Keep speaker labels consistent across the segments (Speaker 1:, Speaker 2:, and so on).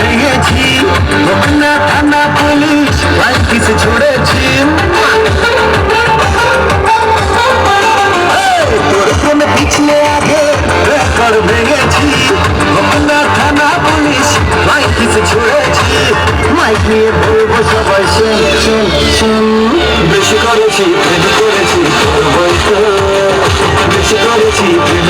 Speaker 1: ভেঙেছি। বকনা থানা পুলিশ বালকিস ছুড়েছি।
Speaker 2: তোর প্রেমে আগে ভেঙেছি। বকনা থানা পুলিশ বালকিস ছুড়েছি। মাইক নিয়ে বলব সবাই, শুন শুন শুন। বেশি করেছি প্রেম করেছি বেশি করেছি প্রেম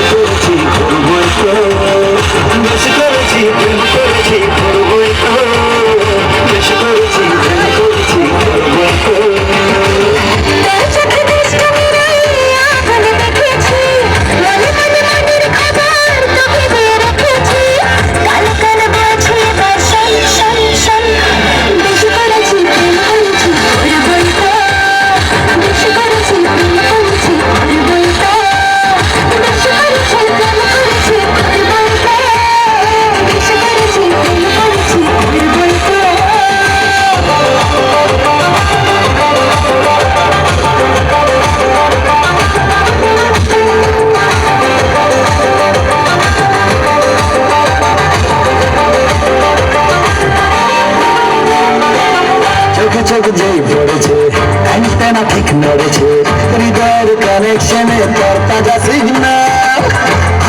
Speaker 1: চোখ যেই পড়েছে অ্যান্টেনা ঠিক নড়েছে, হৃদয়ের কানেকশনে তার তাজা সিগনাল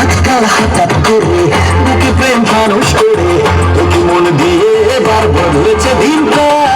Speaker 1: আজকাল হঠাৎ করে বুকে প্রেম ফানুষ করে তোকে মন দিয়ে এবার বদলেছে দিনকাল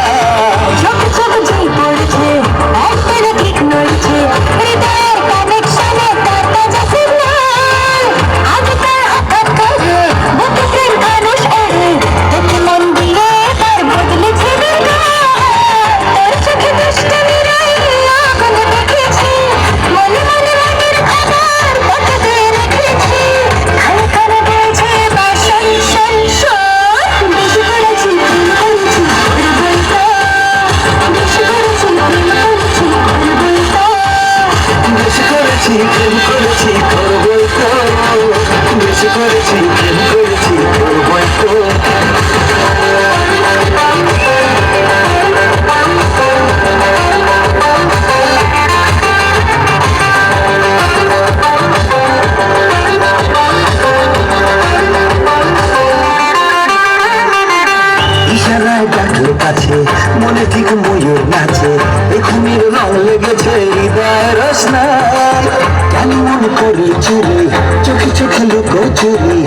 Speaker 2: করেছি প্রেম করেছি করবই করব বেশি করেছি
Speaker 1: কাছে মনে ঠিক ময়ূর নাচে। এ রং লেগেছে হৃদয় রসনা কেন মনে করলি চুরি চোখে চোখে লুকো চুরি